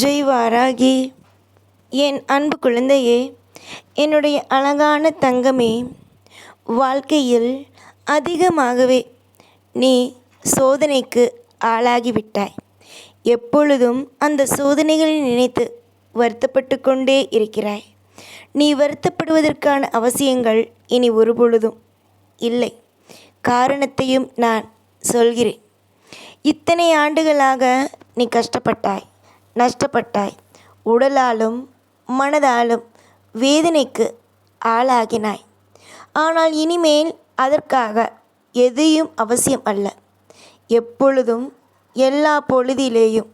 ஜெய் வாராகி என் அன்பு குழந்தையே என்னுடைய அழகான தங்கமே வாழ்க்கையில் அதிகமாகவே நீ சோதனைக்கு ஆளாகிவிட்டாய். எப்பொழுதும் அந்த சோதனைகளை நினைத்து வருத்தப்பட்டு கொண்டே இருக்கிறாய். நீ வருத்தப்படுவதற்கான அவசியங்கள் இனி ஒருபொழுதும் இல்லை. காரணத்தையும் நான் சொல்கிறேன். இத்தனை ஆண்டுகளாக நீ கஷ்டப்பட்டாய். நஷ்டப்பட்டாய். உடலாலும் மனதாலும் வேதனைக்கு ஆளாகினாய். ஆனால் இனிமேல் அதற்காக எதையும் அவசியம் அல்ல. எப்பொழுதும் எல்லா பொழுதிலேயும்.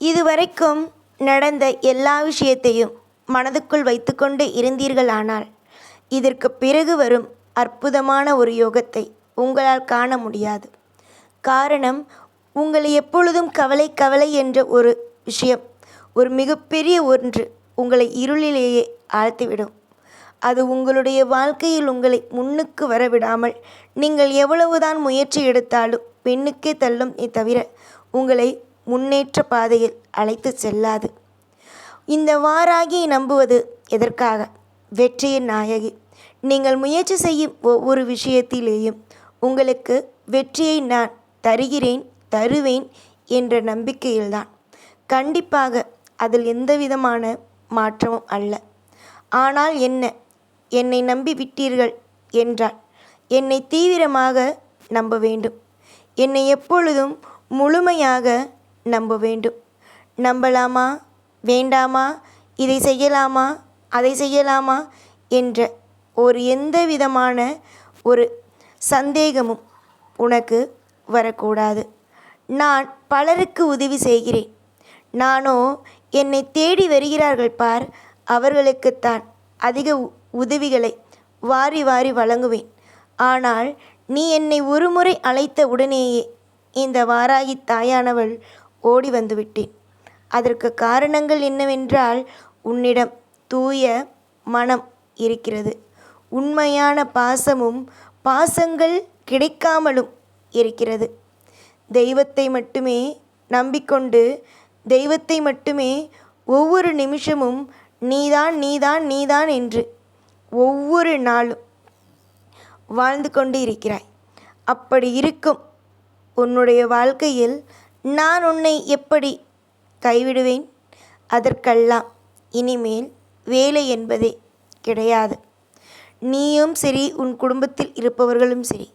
இதுவரைக்கும் நடந்த எல்லா விஷயத்தையும் மனதுக்குள் வைத்துக்கொண்டு இருந்தீர்களானால் இதற்கு பிறகு வரும் அற்புதமான ஒரு யோகத்தை உங்களால் காண முடியாது. காரணம் உங்களை எப்பொழுதும் கவலை கவலை என்ற ஒரு விஷயம் ஒரு மிகப்பெரிய ஒன்று உங்களை இருளிலேயே ஆழ்த்திவிடும். அது உங்களுடைய வாழ்க்கையில் உங்களை முன்னுக்கு வரவிடாமல் நீங்கள் எவ்வளவுதான் முயற்சி எடுத்தாலும் பெண்ணுக்கே தள்ளும் தவிர உங்களை முன்னேற்ற பாதையில் அழைத்து செல்லாது. இந்த வாராகியை நம்புவது எதற்காக? வெற்றியின் நாயகி. நீங்கள் முயற்சி செய்யும் ஒவ்வொரு விஷயத்திலேயும் உங்களுக்கு வெற்றியை நான் தருகிறேன் தருவேன் என்ற நம்பிக்கையில்தான். கண்டிப்பாக அதில் எந்த விதமான மாற்றமும் அல்ல. ஆனால் என்ன? என்னை நம்பி விட்டீர்கள் என்றால் என்னை தீவிரமாக நம்ப வேண்டும். என்னை எப்பொழுதும் முழுமையாக நம்ப வேண்டும். நம்பலாமா? வேண்டாமா? இதை செய்யலாமா? அதை செய்யலாமா? என்ற ஒரு எந்த விதமான ஒரு சந்தேகமும் உனக்கு வரக்கூடாது. நான் பலருக்கு உதவி செய்கிறேன். நானோ என்னை தேடி வருகிறார்கள் பார் அவர்களுக்குத்தான் அதிக உதவிகளை வாரி வாரி வழங்குவேன். ஆனால் நீ என்னை ஒருமுறை அழைத்த உடனேயே இந்த வாராகி தாயானவள் ஓடி வந்துவிட்டேன். அதற்கு காரணங்கள் என்னவென்றால் உன்னிடம் தூய மனம் இருக்கிறது. உண்மையான பாசமும் பாசங்கள் கிடைக்காமலும் இருக்கிறது. தெய்வத்தை மட்டுமே நம்பிக்கொண்டு தெய்வத்தை மட்டுமே ஒவ்வொரு நிமிஷமும் நீதான் நீதான் நீதான் என்று ஒவ்வொரு நாளும் வாழ்ந்து கொண்டு இருக்கிறாய். அப்படி இருக்கும் உன்னுடைய வாழ்க்கையில் நான் உன்னை எப்படி கைவிடுவேன்? அதற்கெல்லாம் இனிமேல் வேலை என்பதே கிடையாது. நீயும் சரி உன் குடும்பத்தில் இருப்பவர்களும் சரி.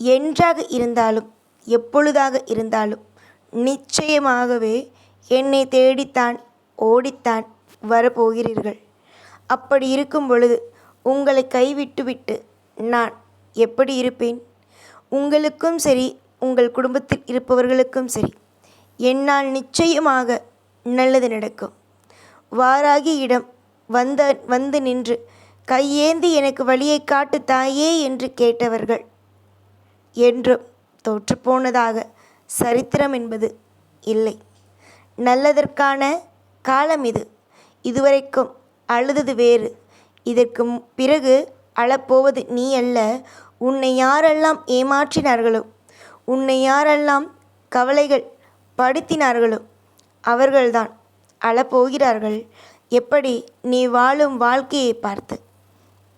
என்றாக இருந்தாலும் எப்பொழுதாக இருந்தாலும் நிச்சயமாகவே என்னை தேடித்தான் ஓடித்தான் வரப்போகிறீர்கள். அப்படி இருக்கும் பொழுது உங்களை கைவிட்டுவிட்டு நான் எப்படி இருப்பேன்? உங்களுக்கும் சரி உங்கள் குடும்பத்தில் இருப்பவர்களுக்கும் சரி என்னால் நிச்சயமாக நல்லது நடக்கும். வாராகி இடம் வந்த வந்து நின்று கையேந்தி எனக்கு வழியை காட்டு தாயே என்று கேட்டவர்கள் என்றும் தோற்றுப்போனதாக சரித்திரம் என்பது இல்லை. நல்லதற்கான காலம் இது. இதுவரைக்கும் அழுதது வேறு. இதற்கு பிறகு அழப்போவது நீ அல்ல. உன்னை யாரெல்லாம் ஏமாற்றினார்களோ உன்னை யாரெல்லாம் கவலைகள் படுத்தினார்களோ அவர்கள்தான் அழப்போகிறார்கள். எப்படி நீ வாழும் வாழ்க்கையை பார்த்து?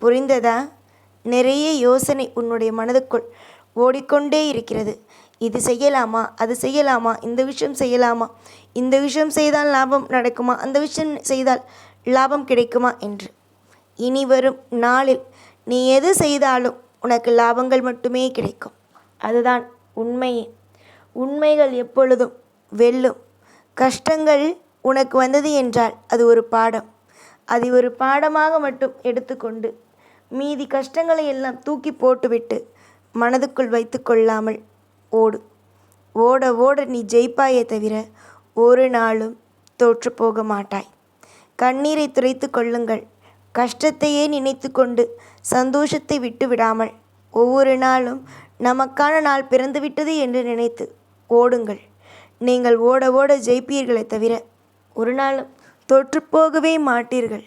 புரிந்ததா? நிறைய யோசனை உன்னுடைய மனதுக்குள் ஓடிக்கொண்டே இருக்கிறது. இது செய்யலாமா? அது செய்யலாமா? இந்த விஷயம் செய்யலாமா? இந்த விஷயம் செய்தால் லாபம் நடக்குமா? அந்த விஷயம் செய்தால் லாபம் கிடைக்குமா? என்று. இனி வரும் நாளில் நீ எது செய்தாலும் உனக்கு லாபங்கள் மட்டுமே கிடைக்கும். அதுதான் உண்மையே. உண்மைகள் எப்பொழுதும் வெல்லும். கஷ்டங்கள் உனக்கு வந்தது என்றால் அது ஒரு பாடம். அதை ஒரு பாடமாக மட்டும் எடுத்துக்கொண்டு மீதி கஷ்டங்களை எல்லாம் தூக்கி போட்டுவிட்டு மனதுக்குள் வைத்து கொள்ளாமல் ஓடு. ஓட ஓட நீ ஜெயிப்பாயே தவிர ஒரு நாளும் தோற்று போக மாட்டாய். கண்ணீரை துரைத்து கொள்ளுங்கள். கஷ்டத்தையே நினைத்து கொண்டு சந்தோஷத்தை விட்டு விடாமல் ஒவ்வொரு நாளும் நமக்கான நாள் பிறந்துவிட்டது என்று நினைத்து ஓடுங்கள். நீங்கள் ஓட ஓட ஜெயிப்பீர்களே தவிர ஒரு நாளும் தோற்றுப்போகவே மாட்டீர்கள்.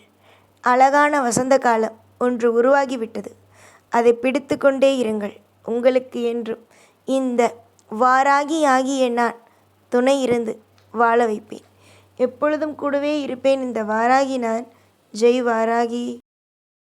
அழகான வசந்த காலம் ஒன்று உருவாகிவிட்டது. அதை பிடித்து கொண்டே இருங்கள். உங்களுக்கு என்றும் இந்த வாராகி ஆகிய நான் துணை இருந்து வாழ வைப்பேன். எப்பொழுதும் கூடவே இருப்பேன் இந்த வாராகி நான். ஜெய் வாராகி.